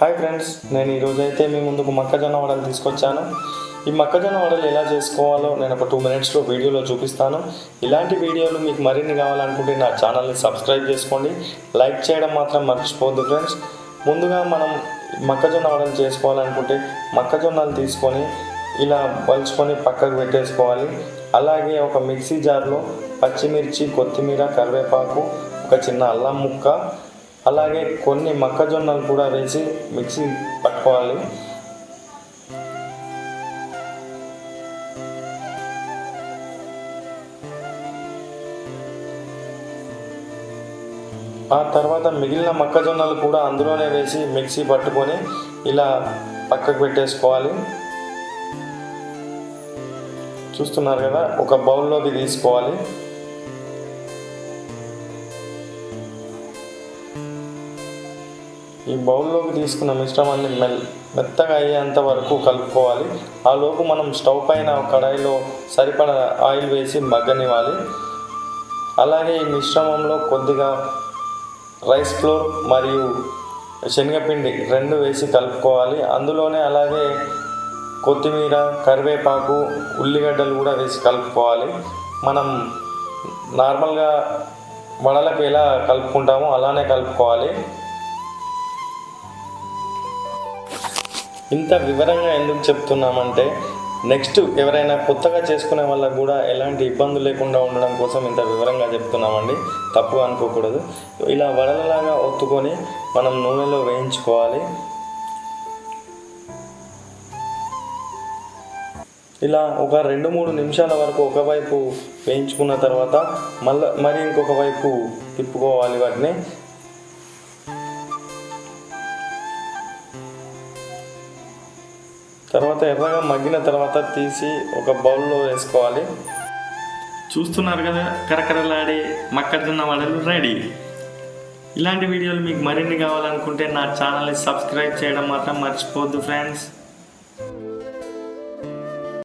Hi friends నేను ఈరోజు అయితే మీ ముందుకు మొక్కజొన్న వడలు తీసుకొచ్చాను. ఈ మొక్కజొన్న వడలు ఎలా చేసుకోవాలో నేను ఒక టూ మినిట్స్లో వీడియోలో చూపిస్తాను. ఇలాంటి వీడియోలు మీకు మరిన్ని కావాలనుకుంటే నా ఛానల్ని సబ్స్క్రైబ్ చేసుకోండి. లైక్ చేయడం మాత్రం మర్చిపోవద్దు ఫ్రెండ్స్. ముందుగా మనం మొక్కజొన్న వడలు చేసుకోవాలనుకుంటే మొక్కజొన్నలు తీసుకొని ఇలా పలుచుకొని పక్కకు పెట్టేసుకోవాలి. అలాగే ఒక మిక్సీ జార్లో పచ్చిమిర్చి కొత్తిమీర కరివేపాకు ఒక చిన్న అల్లం ముక్క అలాగే కొన్ని మొక్కజొన్నలు కూడా వేసి మిక్సీ పట్టుకోవాలి. ఆ తర్వాత మిగిలిన మొక్కజొన్నలు కూడా అందులోనే వేసి మిక్సీ పట్టుకొని ఇలా పక్కకు పెట్టేసుకోవాలి. చూస్తున్నారు కదా ఒక బౌల్లోకి తీసుకోవాలి. ఈ బౌల్లోకి తీసుకున్న మిశ్రమాన్ని మెల్ మెత్తగా అయ్యేంత వరకు కలుపుకోవాలి. ఆ లోపు మనం స్టవ్ పైన కడాయిలో సరిపడా ఆయిల్ వేసి మగ్గనివ్వాలి. అలాగే ఈ మిశ్రమంలో కొద్దిగా రైస్ ఫ్లోర్ మరియు శనగపిండి రెండు వేసి కలుపుకోవాలి. అందులోనే అలాగే కొత్తిమీర కరివేపాకు ఉల్లిగడ్డలు కూడా వేసి కలుపుకోవాలి. మనం నార్మల్గా వడలకు ఎలా కలుపుకుంటామో అలానే కలుపుకోవాలి. ఇంత వివరంగా ఎందుకు చెప్తున్నామంటే నెక్స్ట్ ఎవరైనా కొత్తగా చేసుకునే వాళ్ళకు కూడా ఎలాంటి ఇబ్బందులు లేకుండా ఉండడం కోసం ఇంత వివరంగా చెప్తున్నామండి. తప్పు అనుకోకూడదు. ఇలా వడలలాగా ఒత్తుకొని మనం నూనెలో వేయించుకోవాలి. ఇలా ఒక రెండు మూడు నిమిషాల వరకు ఒకవైపు వేయించుకున్న తర్వాత మళ్ళీ మరి ఇంకొక వైపు తిప్పుకోవాలి వాటిని. తర్వాత ఎర్రగా మగ్గిన తర్వాత తీసి ఒక బౌల్లో వేసుకోవాలి. చూస్తున్నారు కదా కరకరలాడే మక్కజొన్న వడలు రెడీ. ఇలాంటి వీడియోలు మీకు మరిన్ని కావాలనుకుంటే నా ఛానల్ని సబ్స్క్రైబ్ చేయడం మాత్రం మర్చిపోవద్దు ఫ్రెండ్స్.